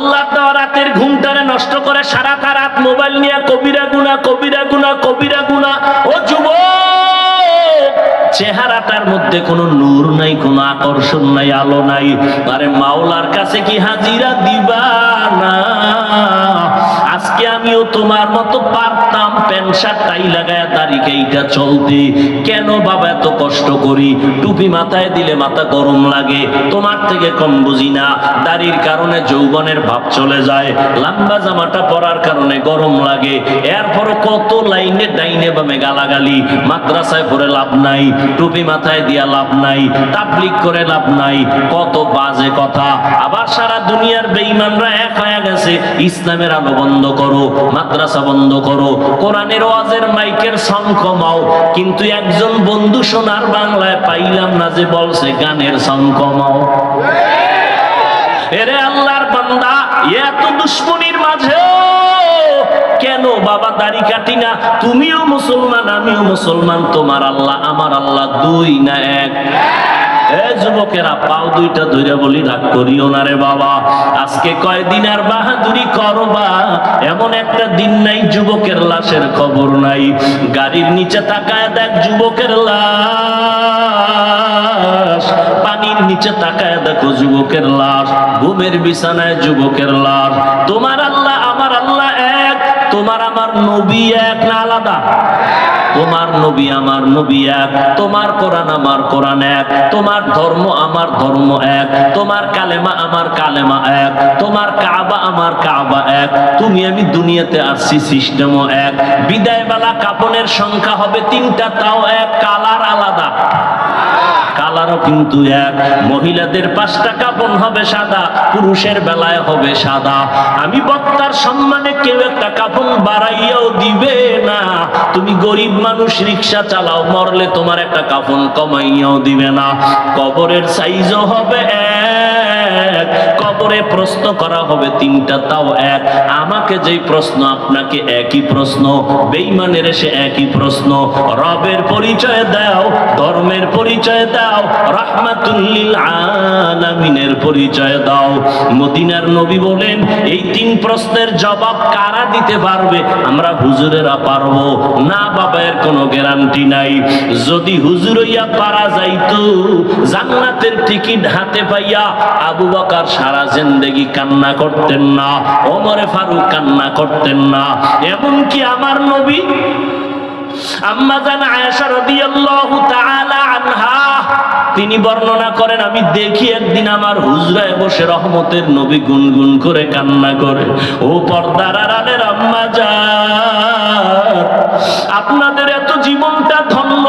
আল্লাহ দেওয়া রাতের ঘুমটারে নষ্ট করে সারাটা রাত মোবাইল নিয়ে কবিরা গুনা কবিরা গুনা কবিরা গুনা ও যুব চেহারাটার মধ্যে কোনো নূর নাই, কোনো আকর্ষণ নাই, আলো নাই। আরে মাওলার কাছে কি হাজিরা দিবা না? আজকে আমিও তোমার মতো পারতাম প্যান্ট শার্ট টাই লাগায় দাড়িকে এইটা চলতে। কেন বাবা এত কষ্ট করি? টুপি মাথায় দিলে মাথা গরম লাগে। তোমার থেকে কম বুঝি না। দাড়ির কারণে যৌবনের ভাব চলে যায়। লম্বা জামাটা পরার কারণে গরম লাগে। এরপরও কত লাইনে ডাইনে বামে গালাগালি। মাদ্রাসায় পড়ে লাভ নাই। টুপি মাথায় দিয়া লাভ নাই। তাবলিক করে লাভ নাই। কত বাজে কথা। আবার সারা দুনিয়ার বেঈমানরা এক হয়ে গেছে। ইসলামের আলো বন্ধ করো। মাদ্রাসা বন্ধ করো। কোরআনের ওয়াজের মাইকের সং কমাও। কিন্তু একজন বন্ধু সোনার বাংলায় পাইলাম না যে বলছে গানের সং কমাও। এরে আল্লাহর বান্দা এত দুশ্মনির মাঝে। কেন বাবা দাড়ি কাটি না? তুমিও মুসলমান, আমিও মুসলমান, তোমার আল্লাহ, আমার আল্লাহ দুই না এক। যুবকেরা, পাও দুইটা ধরে বলি, রাগ করিও না রে বাবা। আজকে কয়দিন আর বাহাদুরি করবা এমন একটা দিন নাই, যুবকের লাশের খবর নাই। গাড়ির নিচে তাকায় দেখ যুবকের লাশ। পানির নিচে তাকায় দেখো যুবকের লাশ। ঘুমের বিছানায় যুবকের লাশ। তোমার আল্লাহ, আমার আল্লাহ এক, তোমার আমার নবী এক না আলাদা? তোমার নবী আমার নবী এক, তোমার কোরআন আমার কোরআন এক, তোমার ধর্ম আমার ধর্ম এক, তোমার কালেমা আমার কালেমা এক, তোমার কাবা আমার কাবা এক, তুমি আমি দুনিয়াতে আসছি সিস্টেমও এক। বিদায় বেলা কাপনের সংখ্যা হবে তিনটা, তাও এক, কালার আলাদা। কালারও কিন্তু এক। মহিলাদের পাঁচটা কাপন হবে সাদা, পুরুষের বেলায় হবে সাদা। আমি বক্তার সম্মানে কেউ একটা কাপন বাড়াইয়াও দিবে না। তুমি গরিব মানুষ, রিক্সা চালাও, মরলে তোমার একটা কাফন কমাইয়াও দিবে না। কবরের সাইজও হবে এক, কবরে প্রশ্ন করা হবে তিনটা, তাও এক। আমাকে যেই প্রশ্ন, আপনাকে একই প্রশ্ন। বেইমানের এসে একই প্রশ্ন। রবের পরিচয় দাও, ধর্মের পরিচয় দাও রাহমাতুল্লিল আলামিনের পরিচয় দাও। মদিনার নবী বলেন, এই তিন প্রশ্নের জবাব কারা দিতে পারবে? আমরা হুজুরেরা পারব। না বাবা কোনো গ্যারান্টি নাই। যদি হুজুর হইয়া পারা যাইতো, জান্নাতের টিকিট হাতে পাইয়া আবু বকার সারা জিন্দেগি কান্না করতেন না, ওমরে ফারুক কান্না করতেন না। এমনকি আমার নবী তিনি বর্ণনা করেন, আমি দেখি একদিন আমার হুজরায় বসে রহমতের নবী গুনগুন করে কান্না করে। ও পর্দার আড়ালের আম্মা যা আপনাদের এত জীবনটা ধন্য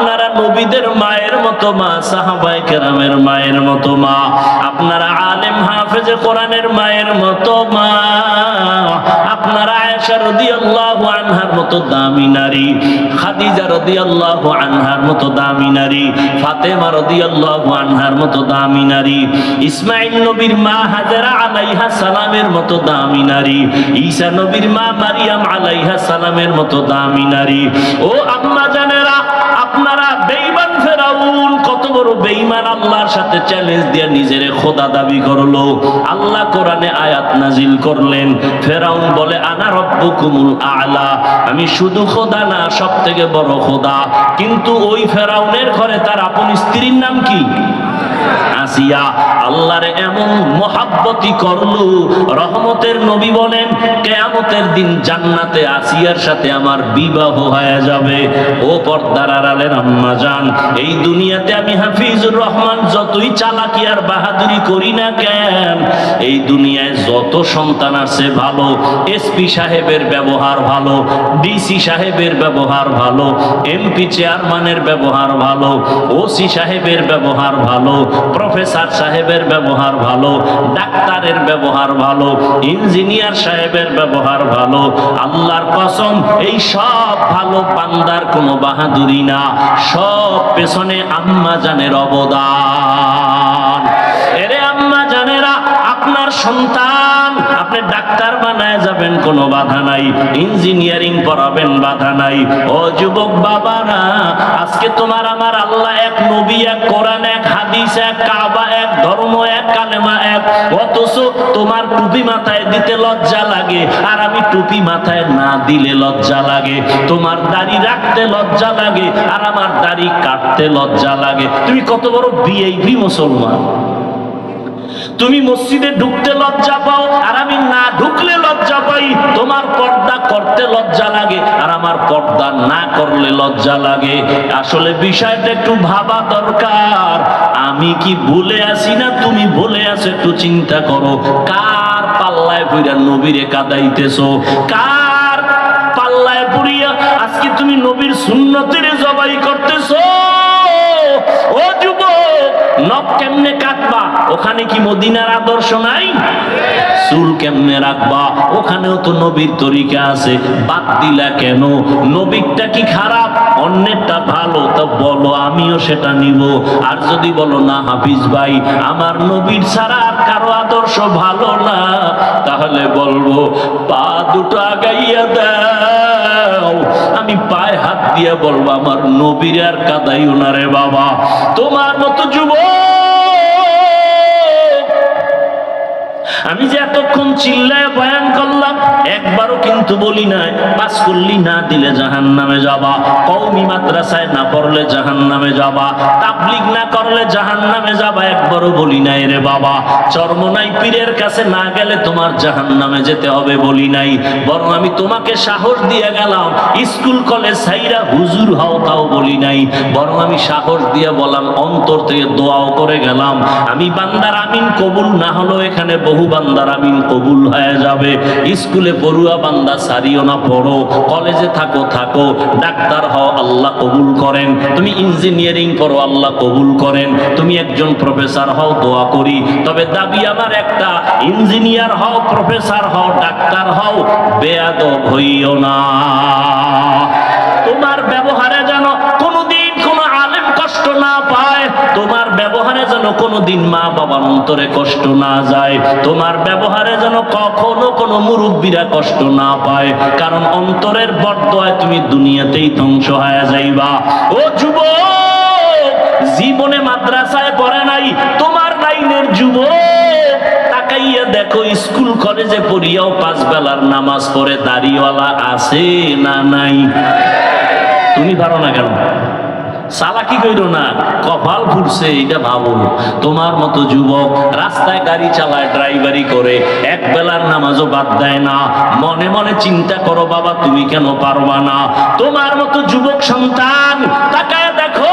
আপনারা নবীদের মায়ের মতো মা সাহাবাই কেরামের মায়ের মতো মা, আপনারা আলেম হাফেজে কোরআনের মায়ের মতো মা, আপনারা আয়েশা রাদিয়াল্লাহু আনহার মতো দামি নারী, খাদিজা রাদিয়াল্লাহু আনহার মতো দামি নারী, ফাতেমা রাদিয়াল্লাহু আনহার মতো দামি নারী ইসমাইল নবীর মা হাজেরা আলাইহা সালামের মতো দামি নারী, ঈসা নবীর মা মারিয়াম আলাইহা সালামের মতো দামি নারী, ও আম্মা আপনারা বেঈমান ফেরাউন, কত বড় বেঈমান আল্লাহর সাথে চ্যালেঞ্জ দিয়ে নিজের খোদা দাবি করল। আল্লাহ কোরআনে আয়াত নাজিল করলেন। ফেরাউন বলে, আনা রব্বুকুমুল আলা। আমি শুধু খোদা না সব থেকে বড় খোদা। কিন্তু ওই ফেরাউনের ঘরে তার আপন স্ত্রীর নাম কি? আসিয়া আল্লাহর এমন মহাব্বতি করল। রহমতের নবী বলেন, কেয়ামতের দিন জান্নাতে আসিয়ার সাথে আমার বিবাহ হয়ে যাবে। ও পর্দার আড়ালের আম্মা জান এই দুনিয়াতে আমি হাফিজুর রহমান যতই চালাকি আর বাহাদুরি করি না কেন, এই দুনিয়ায় যত সন্তান আছে ভালো এসপি সাহেবের ব্যবহার ভালো ডিসি সাহেবের ব্যবহার ভালো এমপি চেয়ারম্যানের ব্যবহার ভালো ওসি সাহেবের ব্যবহার ভালো প্রফেসর সাহেবের ব্যবহার ভালো, ডাক্তারের ব্যবহার ভালো, ইঞ্জিনিয়ার সাহেবের ব্যবহার ভালো, আল্লাহর কসম, এই সব ভালো পান্দার কোনো বাহাদুরি না, সব পেছনে আম্মা জানের অবদান। এরে আম্মা জানেরা, আপনার সন্তান আপনি ডাক্তার বানায় যাবেন, কোনো বাধা নাই। ইঞ্জিনিয়ারিং পড়াবেন বাধা নাই। ও যুবক বাবারা, আজকে তোমার আমার আল্লাহ এক নবী, এক কোরআন, এক হাদিস, এক কাবা, এক ধর্ম, এক কালেমা, এক। অথচ তোমার টুপি মাথায় দিতে লজ্জা লাগে, আর আমি টুপি মাথায় না দিলে লজ্জা লাগে। তোমার দাড়ি রাখতে লজ্জা লাগে, আর আমার দাড়ি কাটতে লজ্জা লাগে। তুমি কত বড় বিএইপি মুসলমান। তুমি মসজিদে ঢুকতে লজ্জা পাও, আর আমি না ঢুকলে লজ্জা পাই, তোমার পর্দা করতে লজ্জা লাগে, আর আমার পর্দা না করলে লজ্জা লাগে। আসলে বিষয়টা একটু ভাবা দরকার, আমি কি ভুলে আসি না তুমি ভুলে আছো, একটু চিন্তা করো। কার পাল্লায় পইরা নবীরে কাদাইতেছো? কার পাল্লায় পুরিয়া আজকে তুমি নবীর সুন্নতের জবাই করতেছো? ও যুবক, নখ কেমনে কাটবা ওখানে কি মদিনার আদর্শ নাই? চুল কেমনে রাখবা? ওখানেও তো নবীর তরিকা আছে। বাদ দিলা কেন? নবীরটা কি খারাপ? অন্যেরটা ভালো, তা বলো, আমিও সেটা নিব। আর যদি বলো, না, হাফিজ ভাই, আমার নবীর ছাড়া আর কারও আদর্শ ভালো না, তাহলে বলব, পা দুটো আগাইয়া দাও। আমি পায়ে হাত দিয়ে বলব, আমার নবীর আর কাদাইও না রে বাবা। তোমার মতো যুবক আমি যে এতক্ষণ চিল্লায় বয়ান করলাম একবারও কিন্তু বলি নাই, পাস করলি না দিলে জাহান নামে যাবা। কৌমি মাদ্রাসায় না পড়লে জাহান নামে যাবা। তাবলিগ না করলে জাহান নামে যাবা, একবারও বলি নাই রে বাবা। চর্মনাই পীরের কাছে না গেলে তোমার জাহান নামে যেতে হবে বলি নাই। বরং আমি তোমাকে সাহস দিয়ে গেলাম, স্কুল কলেজ সাইরা হুজুর হও তাও বলি নাই। বরং আমি সাহস দিয়ে বললাম অন্তর থেকে দোয়াও করে গেলাম। আমি বান্দার আমিন কবুল না হলো এখানে বহু বান্দার আমিন কবুল হয়ে যাবে। স্কুলে পড়ুয়া বান্দা, সারিও না, পড়ো, কলেজে থাকো থাকো, ডাক্তার হও, আল্লাহ কবুল করেন। তুমি ইঞ্জিনিয়ারিং করো, আল্লাহ কবুল করেন। তুমি একজন প্রফেসর হও, দোয়া করি। তবে দাবি আমার একটা, ইঞ্জিনিয়ার হও, প্রফেসর হও, ডাক্তার হও, বেয়াদব হইও না। তোমার ব্যবহারে যেন তোমার ব্যবহারে যেন কোনোদিন মা বাবার অন্তরে কষ্ট না যায়, তোমার ব্যবহারে যেন কখনো কোনো মুরব্বীরা কষ্ট না পায়, কারণ অন্তরের বরদোয়ায় তুমি দুনিয়াতেই ধ্বংস হয়ে যাইবা। ও যুবক, জীবনে মাদ্রাসায় পড়ে নাই, তোমার লাইনের যুবক, তাকাইয়া দেখো, স্কুল কলেজে পড়িয়াও পাঁচ বেলার নামাজ পড়ে দাড়িওয়ালা আছে না নাই? তুমি পারো না কেন? সালাকি কইরো না, কপাল ফুটছে এটা ভাবো তোমার মতো যুবক রাস্তায় গাড়ি চালায়, ড্রাইভারি করে, এক বেলার নামাজও বাদ দেয় না। মনে মনে চিন্তা করো বাবা, তুমি কেন পারবা না? তোমার মতো যুবক সন্তান, তাকায় দেখো,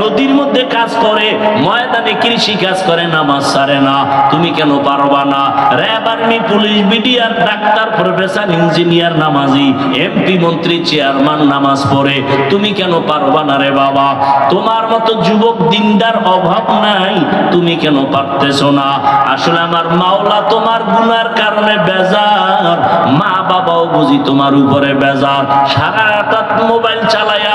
নদীর মধ্যে কাজ করে, ময়দানে কৃষি কাজ করে, নামাজ সারে না। তুমি কেন পারবা না? RAB army, police, BDR, doctor, professor, engineer, নামাজি, এমপি, মন্ত্রী, চেয়ারম্যান, নামাজ পড়ে। তুমি কেন পারবা না রে বাবা, তোমার মতো যুবক দিনদার অভাব নাই, তুমি কেন পারতেছ না? আসলে আমার মাওলা তোমার গুনার কারণে বেজার মা বাবাও বুঝি তোমার উপরে বেজার। সারা রাত মোবাইল চালায়া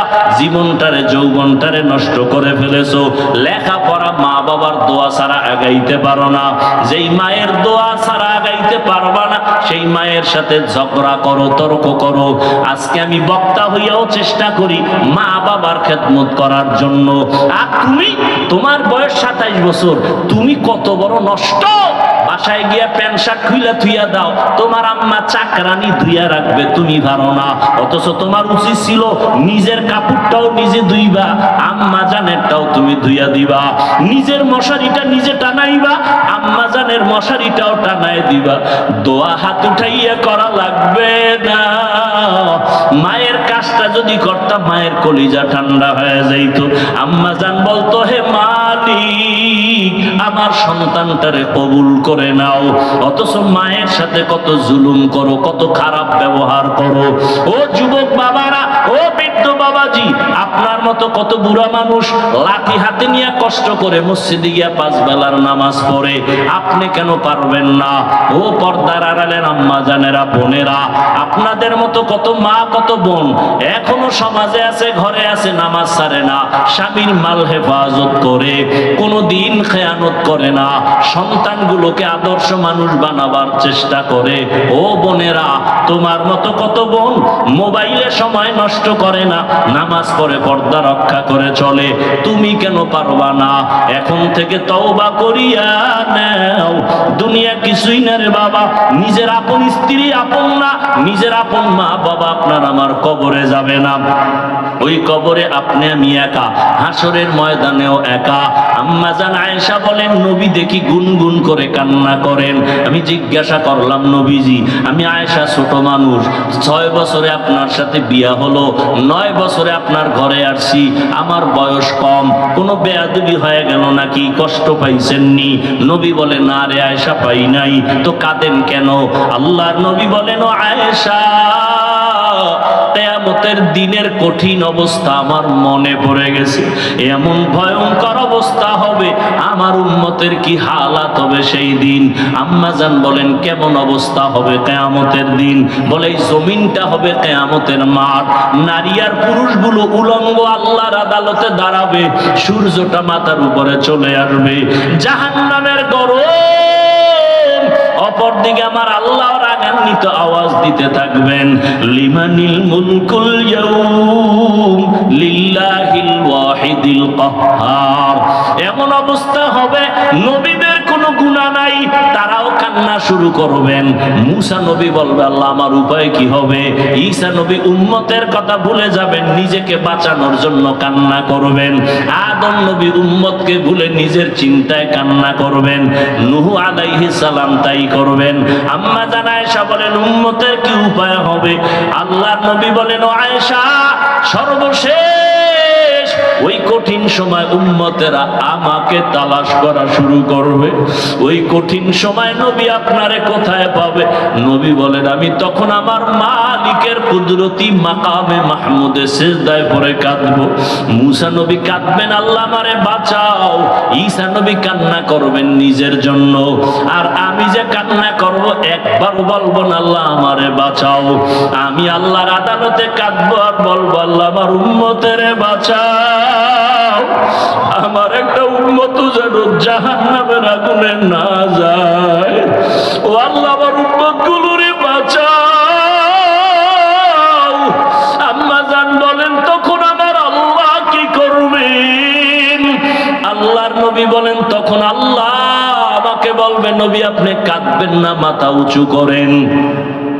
জীবনটারে, যৌবনটারে নষ্ট করে ফেলেছো। লেখাপড়া মা বাবার দোয়া ছাড়া আগাইতে পারো না। যেই মায়ের দোয়া ছাড়া আগাইতে পারবা না, সেই মায়ের সাথে ঝগড়া করো, তর্ক করো। আজকে আমি বক্তা হইয়াও চেষ্টা করি মা বাবার খেদমত করার জন্য। আর তুমি, তোমার বয়স সাতাইশ বছর, তুমি কত বড় নষ্ট? বাসায় গিয়া প্যান্ট শার্ট খুইলা থুইয়া দাও। তোমার আম্মা চাকরানি ধুইয়া রাখবে, তুমি পারো না। অথচ তোমার উচিত ছিল নিজের কাপড়টাও নিজে ধুইবা, আম্মা জানেরটাও তুমি ধুইয়া দিবা। নিজের মশারিটা নিজে টানাইবা, আম্মা জানের মশারিটাও টানাই দিবা। দোয়া হাত উঠাইয়া করা লাগবে না। মায়ের কাজটা যদি করতাম মায়ের কলিজা ঠান্ডা হয়ে যাইত। আম্মা জান বলতো আমার সন্তানটারে কবুল করে নাও। অথচ মায়ের সাথে কত জুলুম করো, কত খারাপ ব্যবহার করো। ও যুবক বাবারা, ও বৃদ্ধ বাবাজি, আপনার মতো কত বুড়া মানুষ লাঠি হাতে নিয়ে কষ্ট করে মসজিদে গিয়া পাঁচ বেলার নামাজ পড়ে, আপনি কেন পারবেন না? ও পর্দার আড়ালের আম্মা জানেরা, বোনেরা, আপনাদের মতো কত মা, কত বোন, এখনও সমাজে আছে, ঘরে আছে, নামাজ ছাড়ে না, স্বামীর মাল হেফাজত করে কোনো দিন খেয়ানত করে না, সন্তানগুলোকে আদর্শ মানুষ বানাবার চেষ্টা করে। ও বোনেরা, তোমার মতো কত বোন মোবাইলে সময় নষ্ট করে না, নামাজ পড়ে পর্দা রক্ষা করে চলে। তুমি কেন পারবা না? এখন থেকে তওবা করিয়া নাও। দুনিয়া কিছুই না রে বাবা। নিজের আপন স্ত্রী আপন না, নিজের আপন মা বাবা আপনার আমার কবরে যাবে না। ওই কবরে আপনি, আমি একা। হাসরের ময়দানেও একা। আম্মা জান আয়েশা বলেন, নবী দেখি গুনগুন করে কান্না করেন। আমি জিজ্ঞাসা করলাম, নবীজি, আমি আয়েশা ছোট মানুষ। ছয় বছরে আপনার সাথে বিয়া হলো, নয় বছরে আপনার ঘরে আসছি, আমার বয়স কম, কোনো বেয়াদুবি হয়ে গেল নাকি? কষ্ট পাইছেননি? নবী বলে, না রে আয়েশা, পাই নাই। তো কাঁদেন কেন? আল্লাহর নবী বলেন আয়েশা। কেয়ামতের দিনের কঠিন অবস্থা আমার মনে পড়ে গেছে। এমন ভয়ঙ্কর অবস্থা হবে, আমার উম্মতের কি হালাত হবে সেই দিন? আম্মাজান বলেন, কেমন অবস্থা হবে কেয়ামতের দিন? বলে জমিনটা হবে কেয়ামতের মাঠ। নারী আর পুরুষগুলো উলঙ্গ আল্লাহর আদালতে দাঁড়াবে, সূর্যটা মাথার উপরে চলে আসবে। জাহান্নামের গরম, অপরদিকে আমার আল্লাহ রাগান্বিত আওয়াজ দিতে থাকবেন, লিমানিল মুলকুল ইয়াউম লিল্লাহিল ওয়াহিদিল কাহ্হার এমন অবস্থা হবে, নবীদের কোনো গুনাহ নাই, তারাও কান্না শুরু করবেন। মুসা নবী বলবে, আল্লাহ, আমার উপায় কি হবে? ঈসা নবী উম্মতের কথা ভুলে যাবেন, নিজেকে বাঁচানোর জন্য কান্না করবেন। আদম নবী উম্মতকে ভুলে নিজের চিন্তায় কান্না করবেন। নুহু আলাইহিস সালাম তাই করবেন। আম্মা জান আয়েশা বলেন উম্মতের কি উপায় হবে? আল্লাহ নবী বলেন আয়েশা সর্বশেষ ওই কঠিন সময় উম্মতেরা আমাকে তালাশ করা শুরু করবে। ওই কঠিন সময় নবী আপনারে কোথায় পাবে? নবী বলেন, আমি তখন আমার মালিকের কুদরতি মাকামে মাহমুদে সেজদায় পরে কাঁদবো। মুসা নবী কাঁদবেন, আল্লাহ আমারে বাঁচাও। ঈসা নবী কান্না করবেন নিজের জন্য। আর আমি যে কান্না করব, একবার বলব না, আল্লাহ আমারে বাঁচাও। আমি আল্লাহর আদালতে কাঁদবো আর বলব, আল্লাহ আমার উম্মতের বাঁচাও। আমার একটা উন্মত যেন জাহান নামের আগুনে না যায়। ও আল্লাহ, আমার উম্মত গুলোরে বাঁচাও। আম্মা জান বলেন, তখন আমার আল্লাহ কি করবেন? আল্লাহর নবী বলেন, তখন আল্লাহ আমাকে বলবে নবী আপনি কাঁদবেন না, মাথা উঁচু করেন।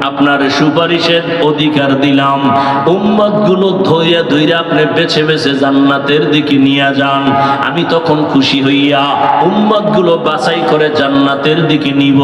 আপনার সুপারিশের অধিকার দিলাম। উম্মতগুলো ধইয়া ধইরা আপনি বেছে বেছে জান্নাতের দিকে নিয়ে যান। আমি তখন খুশি হইয়া উম্মতগুলো বাছাই করে জান্নাতের দিকে নিব।